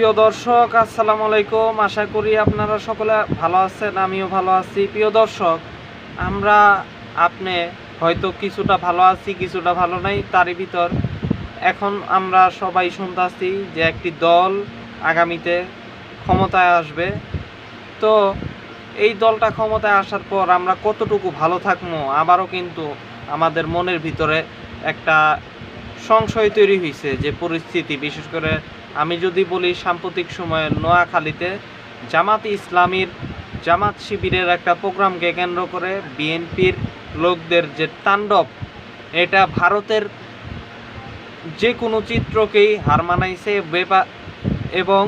প্রিয় দর্শক, আসসালামু আলাইকুম। আশা করি আপনারা সকলে ভালো আছেন, আমিও ভালো আছি। প্রিয় দর্শক, আমরা আপনি হয়তো কিছুটা ভালো আছি, কিছুটা ভালো নাই, তারই ভিতর এখন আমরা সবাই শুনতেছি যে একটি দল আগামীতে ক্ষমতায় আসবে। তো এই দলটা ক্ষমতায় আসার পর আমরা কতটুকু ভালো থাকব, আবারও কিন্তু আমাদের মনের ভিতরে একটা সংশয় তৈরি হয়েছে যে পরিস্থিতি, বিশেষ করে আমি যদি বলি সাম্প্রতিক সময়ে নোয়াখালীতে জামাত ইসলামীর জামাত শিবিরের একটা প্রোগ্রামকে কেন্দ্র করে বিএনপির লোকদের যে তাণ্ডব, এটা ভারতের যে কোনো চিত্রকেই হার মানাইছে বেপা- এবং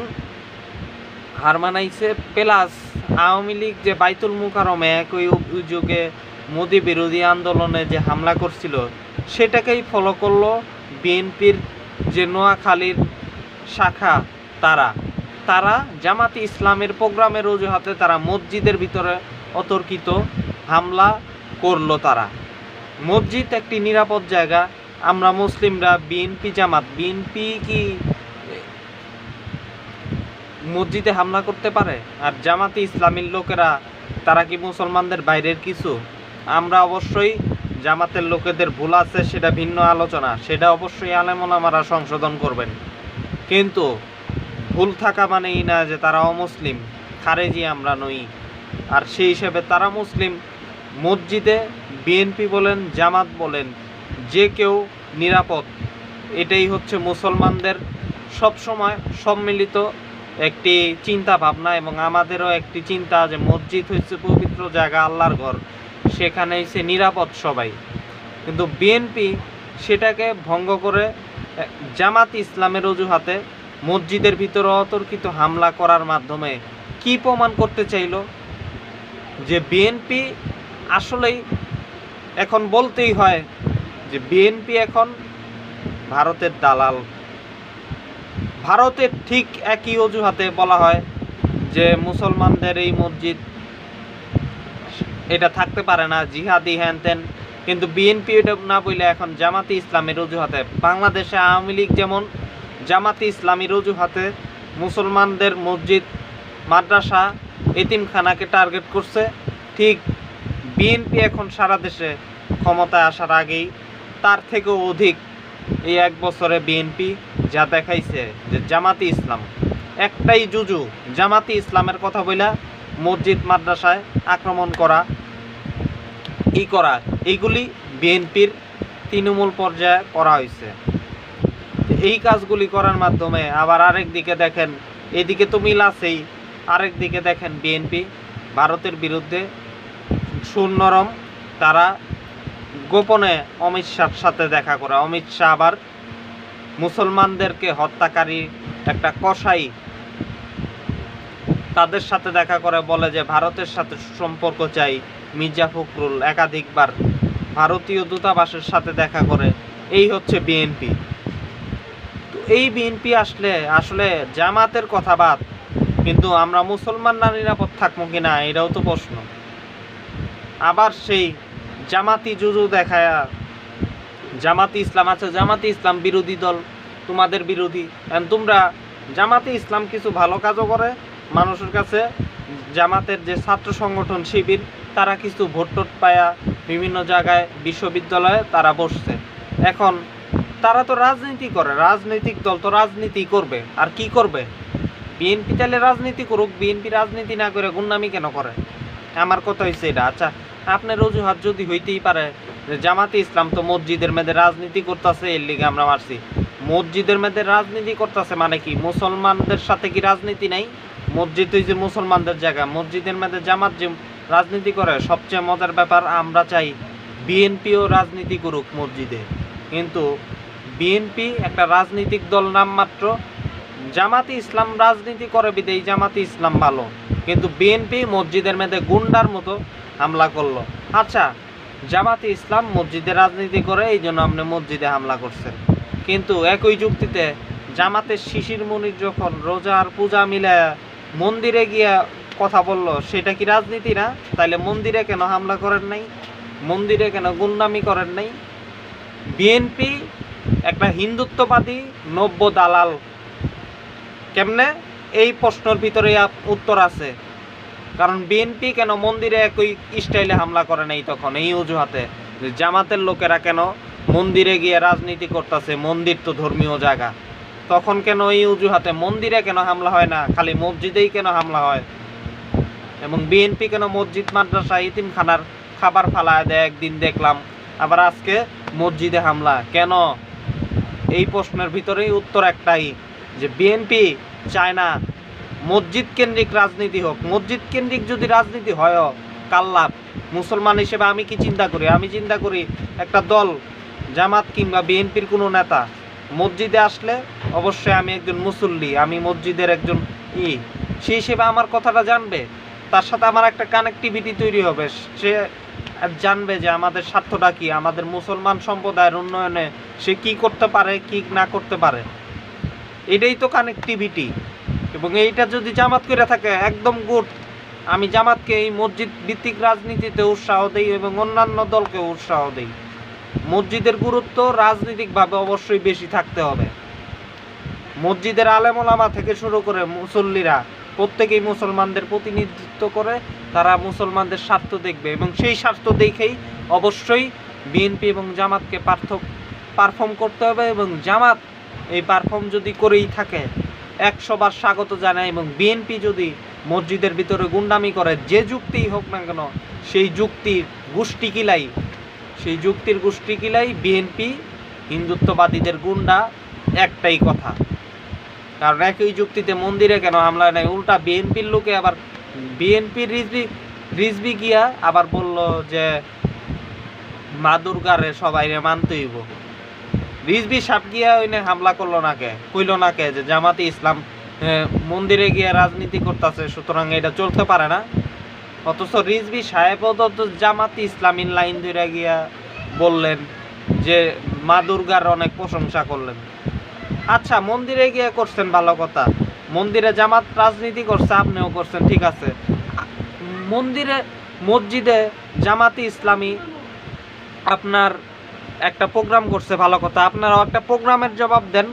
হার মানাইছে প্লাস আওয়ামী লীগ যে বাইতুল মুকারমে একই অভিযোগে মোদি বিরোধী আন্দোলনে যে হামলা করছিল, সেটাকেই ফলো করল বিএনপির যে নোয়াখালীর শাখা, তারা। তারা জামাতি ইসলামের প্রোগ্রামের অজুহাতে তারা মসজিদের ভিতরে অতর্কিত হামলা করল তারা। মসজিদ একটি নিরাপদ জায়গা। আমরা মুসলিমরা বিএনপি জামাত, বিএনপি কি মসজিদে হামলা করতে পারে? আর জামাতি ইসলামীর লোকেরা, তারা কি মুসলমানদের বাইরের কিছু? আমরা অবশ্যই জামাতের লোকেদের ভুল আছে, সেটা ভিন্ন আলোচনা। সেটা অবশ্যই আলেমোলামারা সংশোধন করবেন। কিন্তু ভুল থাকা মানেই না যে তারা অমুসলিম, খারেজি আমরা নই। আর সেই হিসেবে তারা মুসলিম, মসজিদে বিএনপি বলেন, জামাত বলেন, যে কেউ নিরাপদ। এটাই হচ্ছে মুসলমানদের সবসময় সম্মিলিত একটি চিন্তা ভাবনা এবং আমাদেরও একটি চিন্তা যে মসজিদ হচ্ছে পবিত্র জায়গা, আল্লাহর ঘর। সেখানে সে নিরাপদ সবাই। কিন্তু বিএনপি সেটাকে ভঙ্গ করে জামাত ইসলামের অজুহাতে মসজিদের ভিতরে অতর্কিত হামলা করার মাধ্যমে কি প্রমাণ করতে চাইল? যে বিএনপি আসলেই এখন বলতেই হয় যে বিএনপি এখন ভারতের দালাল। ভারতের ঠিক একই অজুহাতে বলা হয় যে মুসলমানদের এই মসজিদ এটা থাকতে পারে না, জিহাদি হ্যান ত্যান কিন্তু বিএনপি না বললে এখন জামাতি ইসলামের অজুহাতে। বাংলাদেশে আওয়ামী লীগ যেমন জামাতি ইসলামীর অজুহাতে মুসলমানদের মসজিদ, মাদ্রাসা, এতিমখানাকে টার্গেট করছে, ঠিক বিএনপি এখন সারা দেশে ক্ষমতায় আসার আগেই তার থেকেও অধিক এই এক বছরে বিএনপি যা দেখাইছে যে জামাতি ইসলাম। একটাই জুজু, জামাতি ইসলামের কথা বইলা মসজিদ, মাদ্রাসায় আক্রমণ করা ই করা? এইগুলি বিএনপির তৃণমূল পর্যায়ে করা হয়েছে। এই কাজগুলি করার মাধ্যমে আবার আরেক দিকে দেখেন, এদিকে তো মিল আছেই, আরেক দিকে দেখেন বিএনপি ভারতের বিরুদ্ধে সুনরম তারা গোপনে অমিত শাহর সাথে দেখা করে। অমিত শাহ আবার মুসলমানদেরকে হত্যাকারী একটা কসাই তাদের সাথে দেখা করে, বলে যে ভারতের সাথে সম্পর্ক চাই মির্জা ফখরুল একাধিকবার ভারতীয় দূতাবাসের সাথে দেখা করে। এই হচ্ছে বিএনপি। তো এই বিএনপি আসলে আসলে জামাতের কথা বাদ, কিন্তু আমরা মুসলমান না নিরাপদ থাকব কিনা এটাও তো প্রশ্ন। আবার সেই জামাতি জুজু দেখায়, জামাতি ইসলাম আছে, জামাতি ইসলাম বিরোধী দল, তোমাদের বিরোধী। তোমরা, জামাতি ইসলাম কিছু ভালো কাজও করে মানুষের কাছে জামাতের যে ছাত্র সংগঠন শিবির, তারা কিছু ভোট টোট পায়া বিভিন্ন জায়গায় বিশ্ববিদ্যালয়ে তারা বসছে। এখন তারা তো রাজনীতি করে, রাজনৈতিক দল তো রাজনীতি করবে, আর কি করবে? বিএনপি তাহলে রাজনীতি করুক বিএনপি রাজনীতি না করে গুন্ডামি কেন করে? আমার কথা হয়েছে এটা। আচ্ছা আপনার অজুহাত যদি হইতেই পারে যে জামাতে ইসলাম তো মসজিদের মেয়েদের রাজনীতি করতেছে, এর লিগে আমরা মারছি। মসজিদের মেয়েদের রাজনীতি করতেছে মানে কি? মুসলমানদের সাথে কি রাজনীতি নাই? মসজিদ যে মুসলমানদের জায়গা, মসজিদের মেয়েদের জামাত যে রাজনীতি করে, সবচেয়ে মজার ব্যাপার আমরা চাই বিএনপিও রাজনীতি করুক মসজিদে। কিন্তু বিএনপি একটা রাজনৈতিক দল নামমাত্র, জামাতি ইসলাম রাজনীতি করে বিদেই জামাতি ইসলাম ভালো। কিন্তু বিএনপি মসজিদের মেয়েদে গুন্ডার মতো হামলা করল। আচ্ছা জামাতি ইসলাম মসজিদে রাজনীতি করে, এই জন্য আপনি মসজিদে হামলা করছেন। কিন্তু একই যুক্তিতে জামাতের শিশির মনির যখন রোজা আর পূজা মিলায় মন্দিরে গিয়া কথা বলল, সেটা কি রাজনীতি না? তাইলে মন্দিরে কেন হামলা করেন নাই? মন্দিরে কেন গুন্ডামি করেন নাই? বিএনপি একটা হিন্দুত্ববাদী নব্য দালাল। কেমনে? এই প্রশ্নের ভিতরে উত্তর আছে। কারণ বিএনপি কেন মন্দিরে একই স্টাইলে হামলা করে নাই তখন, এই অজুহাতে? জামাতের লোকেরা কেন মন্দিরে গিয়ে রাজনীতি করতেছে? মন্দির তো ধর্মীয় জায়গা। তখন কেন এই অজুহাতে? মন্দিরে কেন হামলা হয় না? খালি মসজিদেই কেন হামলা হয়? এবং বিএনপি কেন মসজিদ, মাদ্রাসা, ইতিমখানার খাবার ফালায় দেয়? একদিন দেখলাম। আবার আজকে মসজিদে হামলা। কেন? এই প্রশ্নের ভিতরেই উত্তর একটাই, যে বিএনপি চায় না মসজিদ কেন্দ্রিক রাজনীতি হোক। মসজিদ কেন্দ্রিক যদি রাজনীতি হয় কাল্লাভ মুসলমান হিসেবে আমি কি চিন্তা করি? আমি চিন্তা করি একটা দল, জামাত কিংবা বিএনপির কোনো নেতা মসজিদে আসলে অবশ্যই আমি একজন মুসল্লি, আমি মসজিদের একজন ই। সেই হিসেবে আমার কথাটা জানবে, তার সাথে আমার একটা কানেক্টিভিটি তৈরি হবে। সে জানবে যে আমাদের স্বার্থটা কি, আমাদের মুসলমান সম্প্রদায়ের উন্নয়নে সে কি করতে পারে, কি না করতে পারে। এটাই তো কানেক্টিভিটি এবং এইটা যদি জামাত করে থাকে, একদম গুড। আমি জামাতকে এই মসজিদ ভিত্তিক রাজনীতিতে উৎসাহ দিই এবং অন্যান্য দলকে উৎসাহ দিই। মসজিদের গুরুত্ব রাজনৈতিকভাবে অবশ্যই বেশি থাকতে হবে। মসজিদের আলেমোলামা থেকে শুরু করে মুসল্লিরা প্রত্যেকেই মুসলমানদের প্রতিনিধিত্ব করে, তারা মুসলমানদের স্বার্থ দেখবে এবং সেই স্বার্থ দেখেই অবশ্যই বিএনপি এবং জামাতকে পার্থক পারফর্ম করতে হবে এবং জামাত এই পারফর্ম যদি করেই থাকে একশো বার স্বাগত জানায় এবং বিএনপি যদি মসজিদের ভিতরে গুন্ডামি করে, যে যুক্তিই হোক না কেন, সেই যুক্তির গোষ্ঠী কিলাই সেই যুক্তির গোষ্ঠী কিলাই বিএনপি, হিন্দুত্ববাদীদের গুন্ডা, একটাই কথা। কারণ একই যুক্তিতে মন্দিরে কেন হামলা নেই? উল্টা বিএনপির লোকে আবার বিএনপির রিজবি রিজবি গিয়া আবার বলল যে মা দুর্গারে সবাই রে মানতে হইব। রিজবি সাপ গিয়া ওইনে হামলা করল না কে? কইল না কে যে জামাতে ইসলাম মন্দিরে গিয়ে রাজনীতি করতেছে, সুতরাং এটা চলতে পারে না। অথচ রিজবি সাহেব তো জামাতে ইসলামীর লাইন ধরে গিয়া বললেন যে, মা দুর্গার অনেক প্রশংসা করলেন। আচ্ছা মন্দিরে গিয়ে করছেন ভালো কথা। মন্দিরে জামাত রাজনীতি করছে, আপনিও করছেন, ঠিক আছে। মন্দিরে, মসজিদে জামাতি ইসলামী আপনার একটা প্রোগ্রাম করছে ভালো কথা। আপনারাও একটা প্রোগ্রামের জবাব দেন।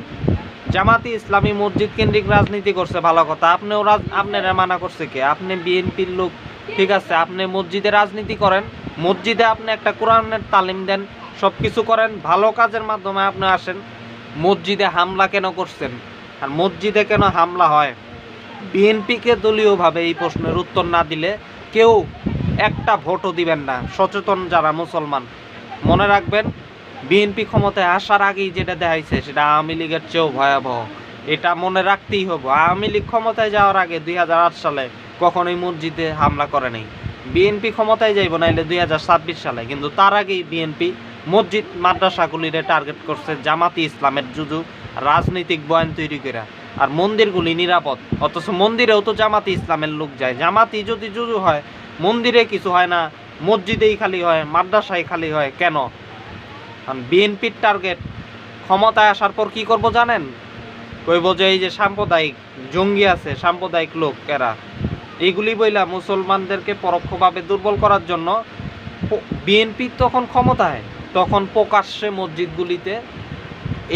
জামাতি ইসলামী মসজিদ কেন্দ্রিক রাজনীতি করছে ভালো কথা। আপনিও আপনারা মানা করছে কে? আপনি বিএনপির লোক। ঠিক আছে, আপনি মসজিদে রাজনীতি করেন, মসজিদে আপনি একটা কোরআনের তালিম দেন সব কিছু করেন, ভালো কাজের মাধ্যমে আপনি আসেন, মসজিদে হামলা কেন করছেন? আর মসজিদে কেন হামলা হয়? বিএনপিকে দলীয়ভাবে এই প্রশ্নের উত্তর না দিলে কেউ একটা ভোটও দিবেন না, সচেতন যারা মুসলমান। মনে রাখবেন, বিএনপি ক্ষমতায় আসার আগেই যেটা দেখাইছে, সেটা আওয়ামী লীগের চেয়েও ভয়াবহ। এটা মনে রাখতেই হবে। আওয়ামী লীগ ক্ষমতায় যাওয়ার আগে দুই হাজার আট সালে কখনোই মসজিদে হামলা করে নাই। বিএনপি ক্ষমতায় যাইব নাইলে দুই হাজার ছাব্বিশ সালে, কিন্তু তার আগেই বিএনপি মসজিদ, মাদ্রাসাগুলিরে টার্গেট করছে জামাতি ইসলামের জুজু রাজনৈতিক বয়ান তৈরি করে আর মন্দিরগুলি নিরাপদ, অথচ মন্দিরেও তো জামাতি ইসলামের লোক যায়। জামাতি যদি জুজু হয়, মন্দিরে কিছু হয় না, মসজিদেই খালি হয় মাদ্রাসায় খালি হয়, কেন? কারণ বিএনপির টার্গেট ক্ষমতায় আসার পর কি করব জানেন? কইব যে এই যে সাম্প্রদায়িক জঙ্গি আছে, সাম্প্রদায়িক লোক, এরা এইগুলি বইলা মুসলমানদেরকে পরোক্ষভাবে দুর্বল করার জন্য বিএনপি তখন ক্ষমতায়, তখন প্রকাশ্যে মসজিদগুলিতে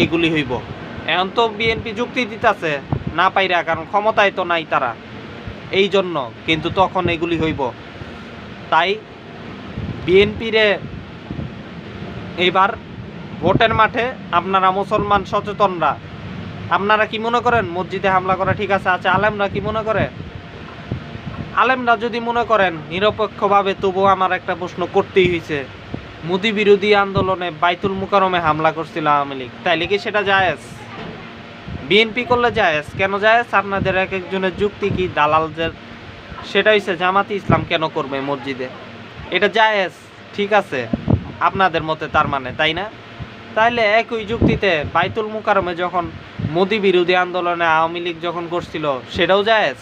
এগুলি হইব। এখন তো বিএনপি যুক্তি দিতেছে না পাইরা, কারণ ক্ষমতায় তো নাই তারা। এই জন্য কিন্তু তখন এগুলি হইব। তাই বিএনপিরে এইবার ভোটের মাঠে আপনারা মুসলমান সচেতনরা, আপনারা কি মনে করেন মসজিদে হামলা করা ঠিক আছে? আচ্ছা আলেমরা কি মনে করে? আলেমরা যদি মনে করেন, নিরপেক্ষভাবে তবুও আমার একটা প্রশ্ন করতেই হয়েছে মোদি বিরোধী আন্দোলনে বাইতুল মুকারমে হামলা করছিল আওয়ামী লীগ। তাইলে কি সেটা জায়েজ? বিএনপি করলে জায়েজ? কেন জায়েজ? আপনাদের এক একজনের যুক্তি কি? দালালদের? সেটা হচ্ছে জামাতি ইসলাম কেন করবে মসজিদে? এটা জায়েজ, ঠিক আছে, আপনাদের মতে তার মানে তাই না? তাইলে একই যুক্তিতে বাইতুল মুকারমে যখন মোদি বিরোধী আন্দোলনে আওয়ামী লীগ যখন করছিল, সেটাও জায়েজ?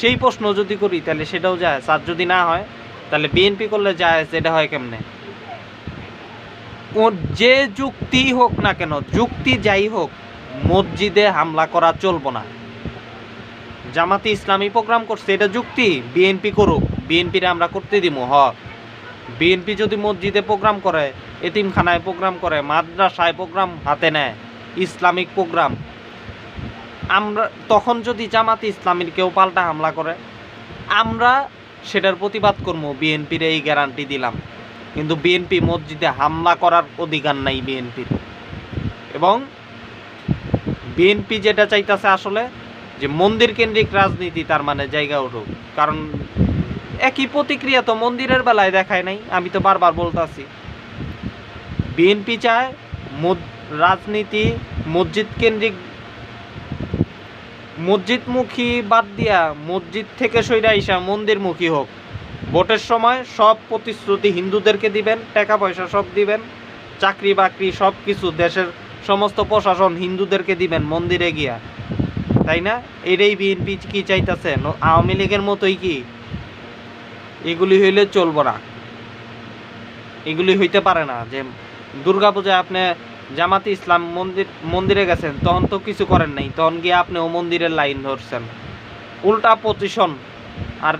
সেই প্রশ্ন যদি করি, তাহলে সেটাও যায় আর যদি না হয়, তাহলে বিএনপি করলে যায় এটা হয় কেমনে? যে যুক্তি হোক না কেন, যুক্তি যাই হোক, মসজিদে হামলা করা চলবো না। জামাতি ইসলামী প্রোগ্রাম করছে, এটা যুক্তি বিএনপি করুক বিএনপিরে আমরা করতে দিব হ। বিএনপি যদি মসজিদে প্রোগ্রাম করে, এতিমখানায় প্রোগ্রাম করে, মাদ্রাসায় প্রোগ্রাম হাতে নেয়, ইসলামিক প্রোগ্রাম আমরা তখন যদি জামাতে ইসলামীর কেউ পাল্টা হামলা করে, আমরা সেটার প্রতিবাদ করব বিএনপির এই গ্যারান্টি দিলাম। কিন্তু বিএনপি মসজিদে হামলা করার অধিকার নাই বিএনপির। এবং বিএনপি যেটা চাইতেছে আসলে যে মন্দির কেন্দ্রিক রাজনীতি, তার মানে জায়গা উঠুক। কারণ একই প্রতিক্রিয়া তো মন্দিরের বেলায় দেখায় নাই, আমি তো বারবার বলতাছি। বিএনপি চায় রাজনীতি মসজিদ কেন্দ্রিক মসজিদমুখী বাদ দিয়া মসজিদ থেকে সইরা ইসা মন্দিরমুখী হোক। ভোটের সময় সব প্রতিশ্রুতি হিন্দুদেরকে দিবেন টাকা পয়সা সব দিবেন চাকরি বাকরি সব কিছু দেশের সমস্ত প্রশাসন হিন্দুদেরকে দিবেন মন্দিরে গিয়া। তাই না? এটাই বিএনপি কি চাইতেছে? আওয়ামী লীগের মতোই কি? এগুলি হইলে চলবো না। এগুলি হইতে পারে না যে, দুর্গাপূজায় আপনি জামাতি ইসলাম মন্দির, মন্দিরে গেছেন, তখন তো কিছু করেন নাই। তখন গিয়ে আপনি ও মন্দিরের লাইন ধরছেন। উল্টা পজিশন আর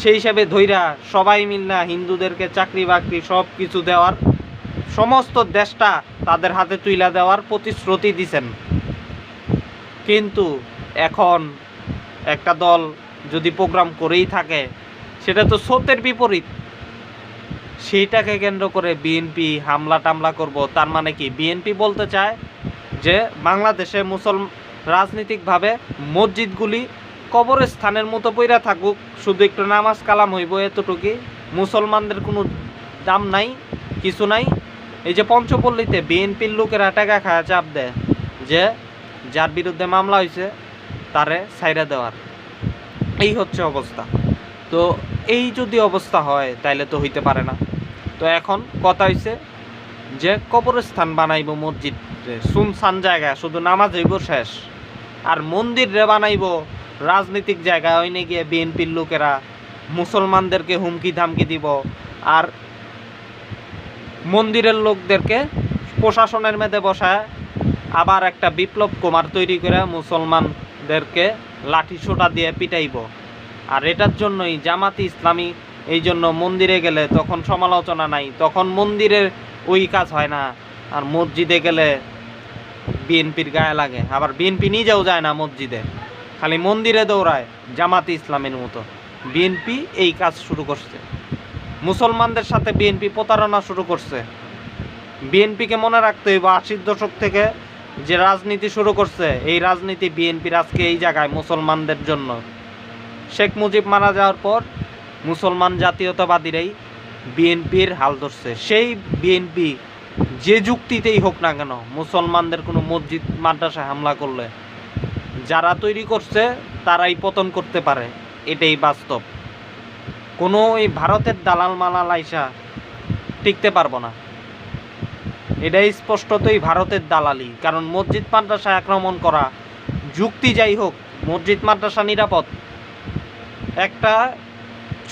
সেই হিসাবে ধইরা সবাই মিলনা হিন্দুদেরকে চাকরি বাকরি সব কিছু দেওয়ার, সমস্ত দেশটা তাদের হাতে তুইলা দেওয়ার প্রতিশ্রুতি দিছেন। কিন্তু এখন একটা দল যদি প্রোগ্রাম করেই থাকে, সেটা তো সত্যের বিপরীত। সেইটাকে কেন্দ্র করে বিএনপি হামলা টামলা করব, তার মানে কি? বিএনপি বলতে চায় যে বাংলাদেশে মুসল রাজনৈতিকভাবে মসজিদগুলি কবরস্থানের মতো পইরা থাকুক, শুধু একটু নামাজ কালাম হইব এতটুকুই মুসলমানদের কোনো দাম নাই, কিছু নাই। এই যে পঞ্চপল্লীতে বিএনপির লোকেরা টাকা খায়, চাপ দেয় যে যার বিরুদ্ধে মামলা হয়েছে তারে সাইরা দেওয়ার। এই হচ্ছে অবস্থা। তো এই যদি অবস্থা হয়, তাইলে তো হইতে পারে না। তো এখন কথা হইছে যে কবরস্থান বানাইব মসজিদ সুনসান জায়গা, শুধু নামাজ হইব শেষ। আর মন্দির রে বানাইব রাজনৈতিক জায়গা ওইনে গিয়ে বিএনপির লোকেরা মুসলমানদেরকে হুমকি ধামকি দিব, আর মন্দিরের লোকদেরকে প্রশাসনের মেধে বসায় আবার একটা বিপ্লব কুমার তৈরি করে মুসলমানদেরকে লাঠি সোটা দিয়ে পিটাইব। আর এটার জন্যই জামাতি ইসলামী এই জন্য মন্দিরে গেলে তখন সমালোচনা নাই, তখন মন্দিরের ওই কাজ হয় না। আর মসজিদে গেলে বিএনপির গায়ে লাগে, আবার বিএনপি নিজেও যায় না মসজিদে, খালি মন্দিরে দৌড়ায়, জামাতি ইসলামের মতো। বিএনপি এই কাজ শুরু করছে। মুসলমানদের সাথে বিএনপি প্রতারণা শুরু করছে। বিএনপিকে মনে রাখতে হইব, আশির দশক থেকে যে রাজনীতি শুরু করছে, এই রাজনীতি বিএনপির আজকে এই জায়গায় মুসলমানদের জন্য। শেখ মুজিব মারা যাওয়ার পর মুসলমান জাতীয়তাবাদীরাই বিএনপির হাল ধরছে। সেই বিএনপি যে যুক্তিতেই হোক না কেন মুসলমানদের কোনো মসজিদ, মাদ্রাসায় হামলা করলে যারা তৈরি করছে তারাই পতন করতে পারে, এটাই বাস্তব। কোনো এই ভারতের দালাল মালাল আইসা টিকতে পারব না। এটাই স্পষ্টতই ভারতের দালালি। কারণ মসজিদ মাদ্রাসা আক্রমণ করা যুক্তি যাই হোক, মসজিদ, মাদ্রাসা নিরাপদ। একটা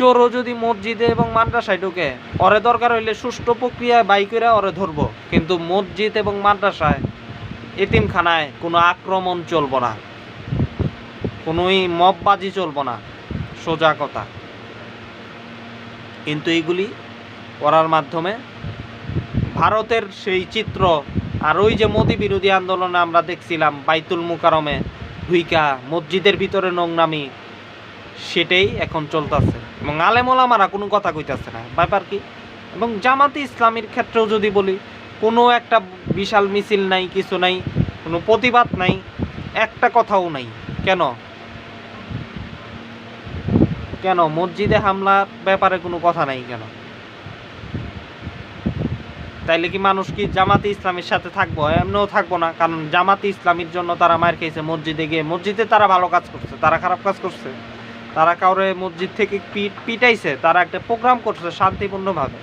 চোরও যদি মসজিদে এবং মাদ্রাসায় ঢুকে ওরে দরকার হইলে সুষ্ঠু প্রক্রিয়ায় বাইকেরা ওরে ধরবো। কিন্তু মসজিদ এবং মাদ্রাসায় এতিমখানায় কোনো আক্রমণ চলবো না। কোনোই মববাজি চলবো না। সোজা কথা। কিন্তু এইগুলি করার মাধ্যমে ভারতের সেই চিত্র আর ওই যে মোদি বিরোধী আন্দোলনে আমরা দেখছিলাম, বাইতুল মুকারমে ভুইকা মসজিদের ভিতরে নোংনামি সেটাই এখন চলতেছে। এবং আলেমোলামারা কোনো কথা কইতাছে না। ব্যাপার কি? এবং জামাতে ইসলামীর ক্ষেত্রেও যদি বলি, কোনো একটা বিশাল মিছিল নাই, কিছু নাই, কোনো প্রতিবাদ নাই, একটা কথাও নাই। কেন? কেন? মসজিদে হামলার ব্যাপারে কোনো কথা নাই কেন? তাইলে কি মানুষ কি জামাতে ইসলামের সাথে থাকব? এমনিও থাকব না, কারণ জামাতে ইসলামীর জন্য তারা মার খেয়েছে মসজিদে গিয়ে। মসজিদে তারা ভালো কাজ করছে, তারা খারাপ কাজ করছে। তারা কাউরে মসজিদ থেকে পিট পিটাইছে, তারা একটা প্রোগ্রাম করছে শান্তিপূর্ণভাবে।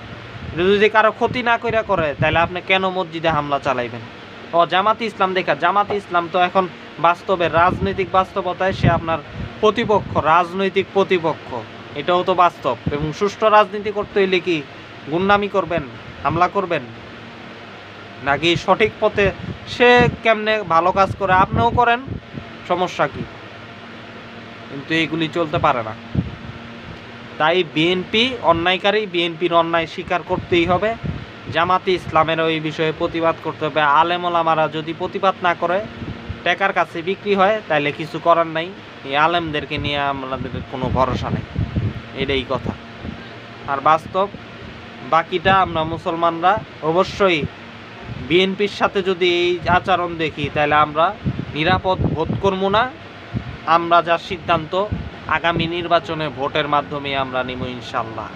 যদি কারও ক্ষতি না কইরা করে তাহলে আপনি কেন মসজিদে হামলা চালাইবেন? ও, জামাতি ইসলাম দেখা, জামাতি ইসলাম তো এখন বাস্তবে, রাজনৈতিক বাস্তবতায় সে আপনার প্রতিপক্ষ, রাজনৈতিক প্রতিপক্ষ। এটাও তো বাস্তব। এবং সুষ্ঠু রাজনীতি করতে হইলে কি গুন্ডামি করবেন, হামলা করবেন? নাকি সঠিক পথে সে কেমনে ভালো কাজ করে, আপনিও করেন? সমস্যা কি? কিন্তু এগুলি চলতে পারে না। তাই বিএনপি অন্যায়কারী বিএনপির অন্যায় স্বীকার করতেই হবে। জামাতে ইসলামের ওই বিষয়ে প্রতিবাদ করতে হবে। আলেমলামারা যদি প্রতিবাদ না করে, টাকার কাছে বিক্রি হয় তাহলে কিছু করার নাই। এই আলেমদেরকে নিয়ে আমাদের কোনো ভরসা নেই। এটাই কথা। আর বাস্তব, বাকিটা আমরা মুসলমানরা অবশ্যই বিএনপির সাথে যদি এই আচরণ দেখি তাহলে আমরা নিরাপদ বোধ করব না। আমরা যা সিদ্ধান্ত আগামী নির্বাচনে ভোটের মাধ্যমে আমরা নিব ইনশাল্লাহ